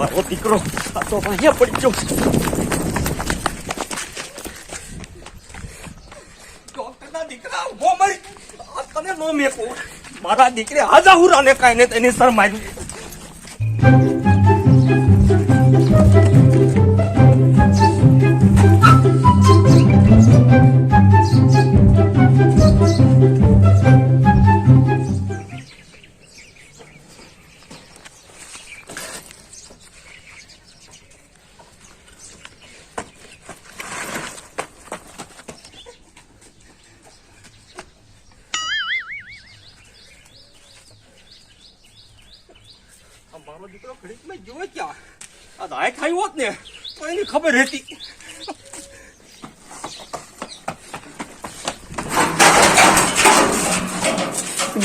મારો દીકરો આ તો અહીંયા પડી ગયો ડોક્ટરના દીકરા ઊભો મરી તને નો મેકું મારા દીકરે હાજા હુરાને કાંઈ ને તેની સર માર્યું મારો દીકરો ઘડીકમાં જોવે ક્યાં? આ દાય ખાઈ હોત ને, તો એની ખબર હતી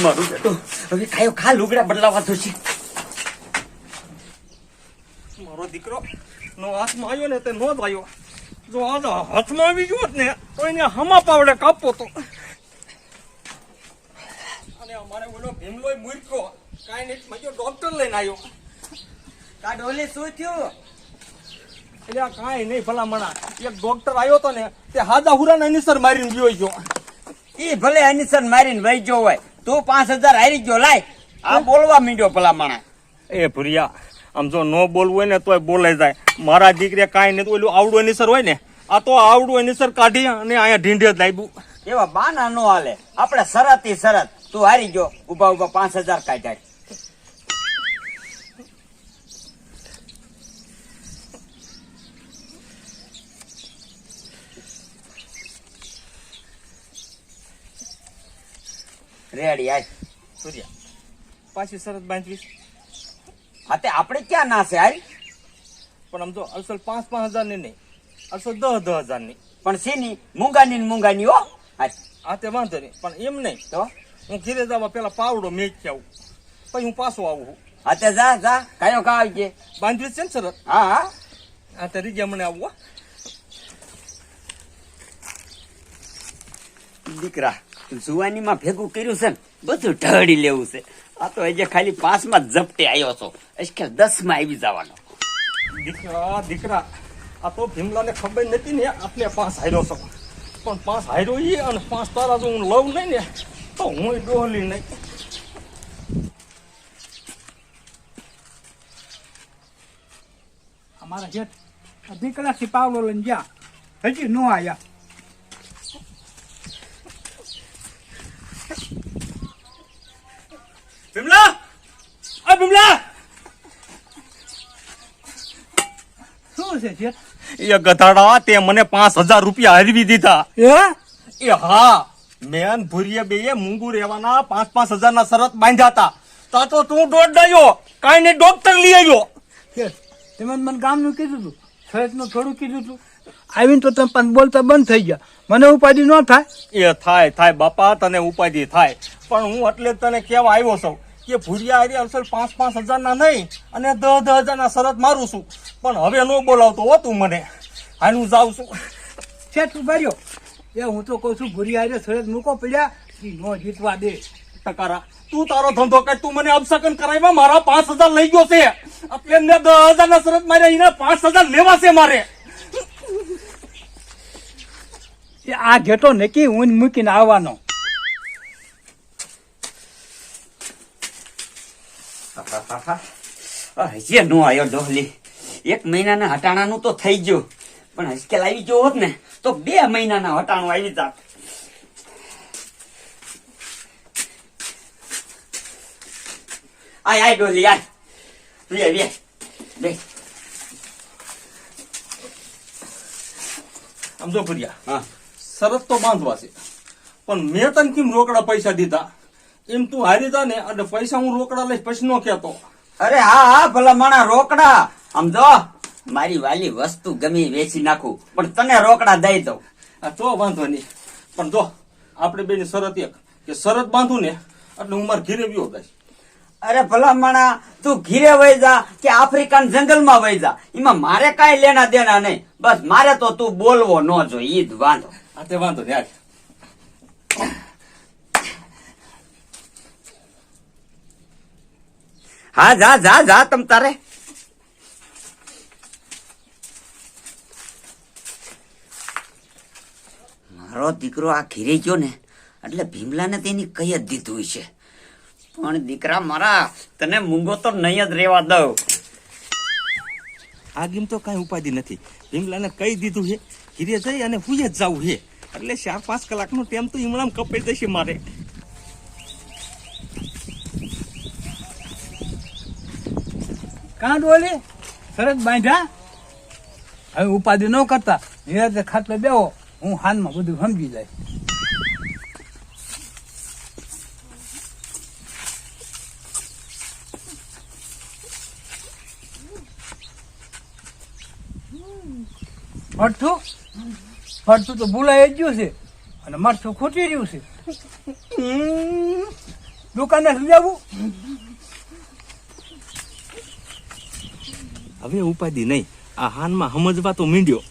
મારું બેટો, હવે ખાયો ખા લુગડા બદલાવા છે મારો દીકરો નો હાથમાં આવ્યો ને તે નો જ આવ્યો. જો આ હાથમાં આવી ગયો ને, તો એને હમા પાવડે કાપો તો. અને અમારે ઓલો ભીમલોય મૂર્ખો કાંઈ નહીં મજો ડોક્ટર લઈને આવ્યો. કા ડોલી શું થયું? એટલે કાંઈ નહીં ભલામણા. એક ડોક્ટર આવ્યો હતો ને તે હાદા હુરાના અનિસર મારીને ગયો ગયો. એ ભલે અનિસર મારીને વહી ગયો હોય તું પાંચ હજાર હારી ગયો લાય. આ બોલવા મીડ્યો ભલા માણા એ ભુરિયા આમ જો નો બોલવું હોય ને તોય બોલાઈ જાય. મારા દીકરે કાંઈ નહીં તો ઓલું આવડું અનિસર હોય ને આ તો આવડું અનિસર કાઢી અને અહીંયા ઢીંઢે જ લાવ્યું એવા બાના નો હાલે. આપણે શરત ઈ શરત. તું હારી ગયો ઊભા ઊભા પાંચ હજાર કાઢ્યા રેડી આય. ભુરિયા પાછી શરત બાંધવી હા તે આપણે ક્યાં ના છે હારી પણ આમ જો અસલ પાંચ પાંચ હજારની નહીં. અસલ દસ દસ હજારની પણ શેની? મૂંગાની ને મૂંગાની હો. હા, તે વાંધો નહીં. પણ એમ નહીં. તો? હું ઘીરે જવા પેલા પાવડો મેચ આવું. પછી હું પાછો આવું. હા તે જા જા. કયો કા આવી ગયે. બાંધવી છે ને શરત? હા હા. હા તે રીજે મને આવું. દીકરા. જુવાનીમાં ભેગું કર્યું છે ને બધું ઢળી લેવું છે. આ તો હજી ખાલી પાંચમાં ઝપટે આવ્યો છો. અજકેલ દસમાં આવી જવાનો. દીકરા દીકરા આ તો ભીમલાને ખબર નથી ને આપણે પાંચ હાર્યો છો. પણ પાંચ હાર્યો એ અને પાંચ તારા જો હું લઉં નહીં ને તો હું ડોહલી નહીં. અમારા જેઠ અઢી કલાકથી પાવલો લઈને ગયા. હજી નો આયા ભીમલા આ ભીમલા શું છે એ ગધાડા તે મને પાંચ હજાર રૂપિયા હરવી દીધા. એ એ હા મેન ભૂરીએ બે મૂંગું રહેવાના પાંચ પાંચ હજાર ના શરત બાંધ્યા હતા. તા તો તું દોડ ડાયો કાંઈ નહીં ડોક્ટર લઈ આવ્યો. તમે મને ગામનું કીધું હતું શરતનું થોડું કીધું હતું આવીને તો તમે પણ બોલતા બંધ થઈ ગયા. મને ઉપાધિ ન થાય? એ થાય થાય બાપા તને ઉપાધિ થાય. પણ હું એટલે તને કેવા આવ્યો છું કે ભૂરિયા હારી અસલ પાંચ પાંચ હજાર ના નહીં અને દસ દસ હજાર ના શરત મારું છું. પણ હવે ન બોલાવતો હો તું મને. હાલ હું જાઉં છું. છે તું ભર્યો એ હું તો કહું છું ભૂરી આરે શરત મૂકો પડ્યા નો જીતવા દે. ટકારા તું તારો ધંધો કાઢ તું મને અપસકન કરાવ્યા મારા પાંચ હજાર લઈ ગયો છે. એમને દસ હજાર ના શરત માર્યા એને પાંચ હજાર લેવા છે મારે. એ આ ઘેટો નક્કી હું મૂકીને આવવાનો. હજી નો આવ્યો ડોહલી. એક મહિનાના હટાણાનું તો થઈ ગયું. પણ હસકેલ આવી ગયો હોત ને તો બે મહિનાના હટાણું આવી જાત. આય આય ડોલી આય. તું આય બે. બે આમ જો ભૂરિયા હા. શરત તો બાંધવા છે. પણ મેં તને કેમ રોકડા પૈસા દીધા? એમ તું હારી જા ને અને પૈસા હું રોકડા લઈશ પછી નો કેતો અરે હા હા ભલા માણા રોકડા. આમ જો મારી વાલી વસ્તુ ગમી વેચી નાખું પણ તને રોકડા દઈ દઉં. તો વાંધો નહીં. પણ જો આપણે બેની શરત એક કે શરત બાંધું ને એટલે હું મારા ઘીરે વ્યો જઈશ અરે ભલા માણા તું ઘીરે વહી જા કે આફ્રિકન જંગલમાં વહી જા? એમાં મારે કાંઈ લેના દેના નહીં. બસ મારે તો તું બોલવો ન જો ઈ જ વાંધો. આ તે વાંધો નહીં હા જા જા જા તમ તારે. મારો દીકરો આ ઘીરે ગયો ને એટલે ભીમલાને તેની કઈ જ દીધું છે પણ દીકરા મારા તને મૂંગો તો નહીં જ રેવા દઉં. આ ગેમ તો કાંઈ ઉપાધિ નથી. ભીમલાને કહી દીધું છે ઘીરે જઈ અને હુઈ જ જવું છે એટલે ચાર પાંચ કલાકનો ટાઈમ તો ઈમણામ કપાઈ જશે મારે. કાં ડોલી? સરસ બાંધ્યા? હવે ઉપાધિ ન કરતા. નિરાતે ખાટલે બેહો. હું હાનમાં બધું સમજી જાય. ફરતું? ફરતું તો ભૂલાઈ જ ગયું છે. અને મરચું ખૂટી રહ્યું છે. દુકાને જવું હવે ઉપાધિ નહીં. આ હાનમાં સમજવા તો મીંડ્યો.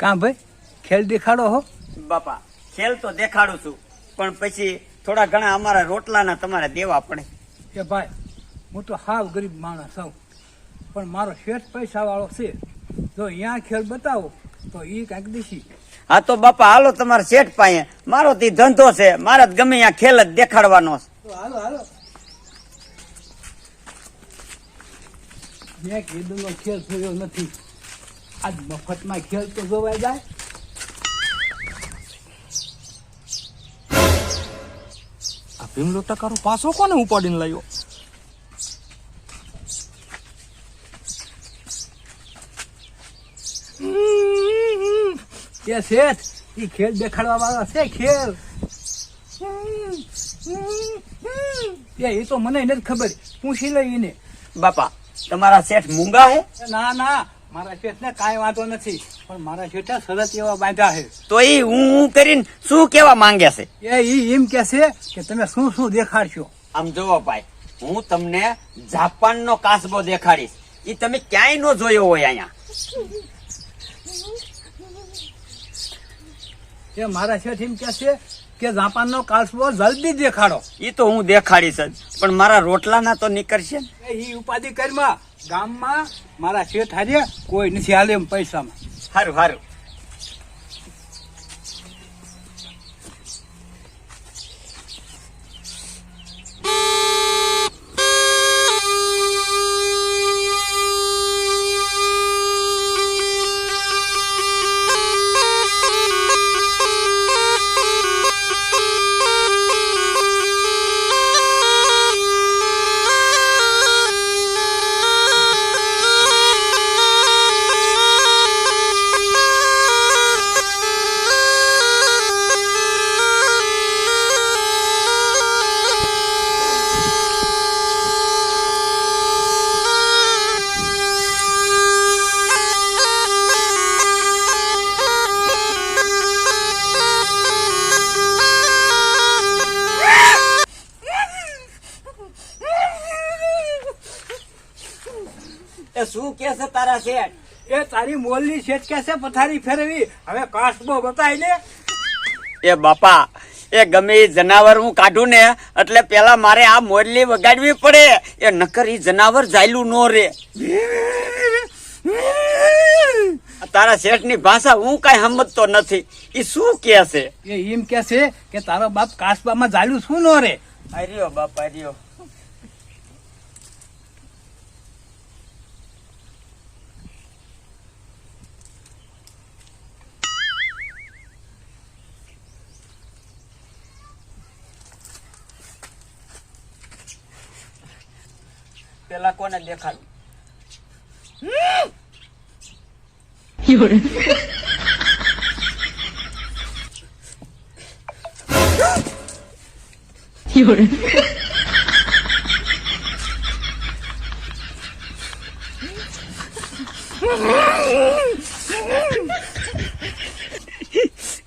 કાં ભાઈ? ખેલ દેખાડો હો. બાપા ખેલ તો દેખાડું છું પણ પછી થોડા ઘણા અમારા રોટલાના તમારે દેવા પડે. કે ભાઈ હું તો હાવ ગરીબ માણસ છું પણ મારો શેઠ પૈસા વાળો છે. જો અહીંયા ખેલ બતાવો તો એ કાંઈક દેશી હા તો બાપા હાલો તમારા શેઠ પાસે. મારો તે ધંધો છે મારે જ ગમે ત્યાં ખેલ જ દેખાડવાનો છે. હાલો હાલો. મેં કીધું ખેલ થયો નથી. આજ મફતમાં ખેલ તો જોવાય જાય. આ ભીમલો ટકારો પાછો કોને ઉપાડીને લાવ્યો એ શેઠ એ ખેલ દેખાડવા વાળો છે ખેલ. એ એ તો મને નથી ખબર. પૂછી લઈ એને બાપા તમારા શેઠ મૂંગા હે? ના ના મારા શેઠ કાંઈ વાંધો નથી પણ મારા શેઠે સરસ એવા બાંધ્યા છે. તો એ હું હું કરીને શું કેવા માંગે છે? એ ઈ એમ કે છે કે તમે શું શું દેખાડશો? આમ જોવો ભાઈ હું તમને જાપાનનો કાસબો દેખાડીશ. એ તમે ક્યાંય નો જોયો હોય અહીંયા. એ મારા શેઠ એમ કે છે કે જાપાનનો કાસબો જલ્દી દેખાડો. એ તો હું દેખાડીશ જ પણ મારા રોટલાના તો નીકળશે. એ ઉપાધિ કરમાં. ગામમાં મારા શેઠ હારે કોઈ નથી હાલે એમ પૈસામાં. સારું સારું એ શું કે છે તારા શેઠ? એ તારી મોલની શેઠ કે છે પથારી ફેરવી. હવે કાસબો બતાવી ને. એ બાપા એ ગમે એ જનાવર હું કાઢું ને એટલે પેલા મારે આ મોરલી વગાડવી પડે. એ નકર એ જનાવર જાયલું નો રે. તારા શેઠની ભાષા હું કઈ સમજતો નથી. એ શું કે છે? એ એમ કે છે કે તારો બાપ કાસબામાં જાયલું શું નો રે? અરે બાપા અર્યો પેલા કોને દેખાડું?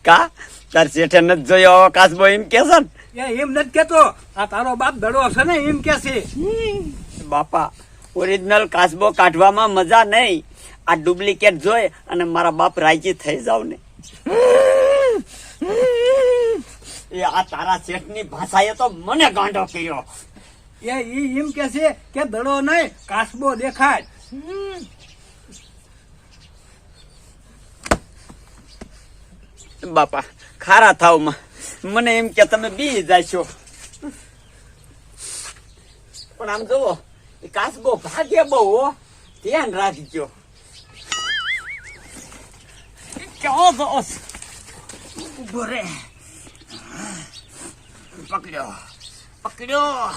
કા? તાર શેઠે નથી જોયો કાસબો એમ કે છે એ એમ નથી કેતો. આ તારો બાપ દડો છે ને એમ કે છે. બાપા ઓરિજિનલ કાસબો કાઢવામાં મજા નહીં. આ ડુપ્લિકેટ જોઈ અને મારા બાપ રાજી થઈ જાવ ને. એ આ તારા શેઠની ભાષાએ તો મને ગાંડો કર્યો. એ ઈ એમ કે છે કે દડો નહીં કાસબો દેખાય. બાપા ખારા થાવમાં. મને એમ કે તમે બી જાશો પણ આમ જુઓ એ કાચબો ભાગે બહુ ધ્યાન રાખજો. ક્યાં દોસ ઊભો રે. પકડ્યો પકડ્યો.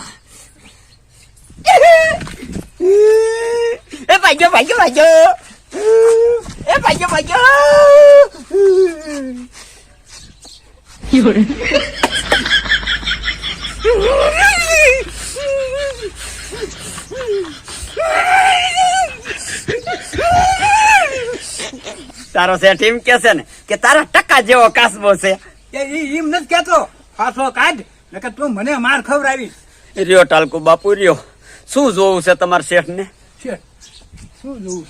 એ ભાગ્યો ભાગ્યો ભાગ્યો. એ ભાગ્યો ભાગ્યો. તારો શેઠ એમ કે છે ને કે તારા ટકા જેવો કાસબો છે. એમ નથી કેતો પાછો કાઢ નકર તું મને માર ખવડાવી રહ્યો ટાલકુ બાપુ રહ્યો. શું જોવું છે તમારા શેઠ ને શું જોવું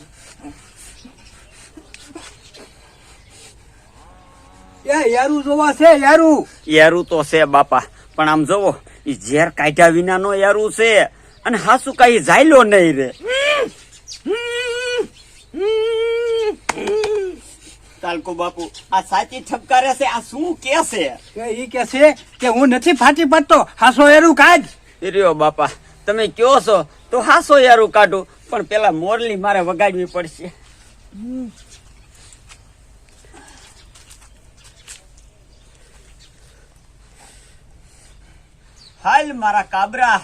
છે? યારું જોવા છે યારું. યારું તો છે બાપા પણ આમ જોવો એ ઝેર કાઢ્યા વિનાનો યારું છે. અને હાસુ કઈ જાયલો નહીં રે. તાલકો બાપુ આ સાચી ઠપકારે છે આ શું કે છે? એ ઈ કે છે કે હું નથી ફાટી પડતો હાસો યારું કાઢ. રહ્યો બાપા તમે કયો છો? તો હાસો યારું કાઢું પણ પેલા મોરલી મારે વગાડવી પડશે. હાલ મારા કાબરા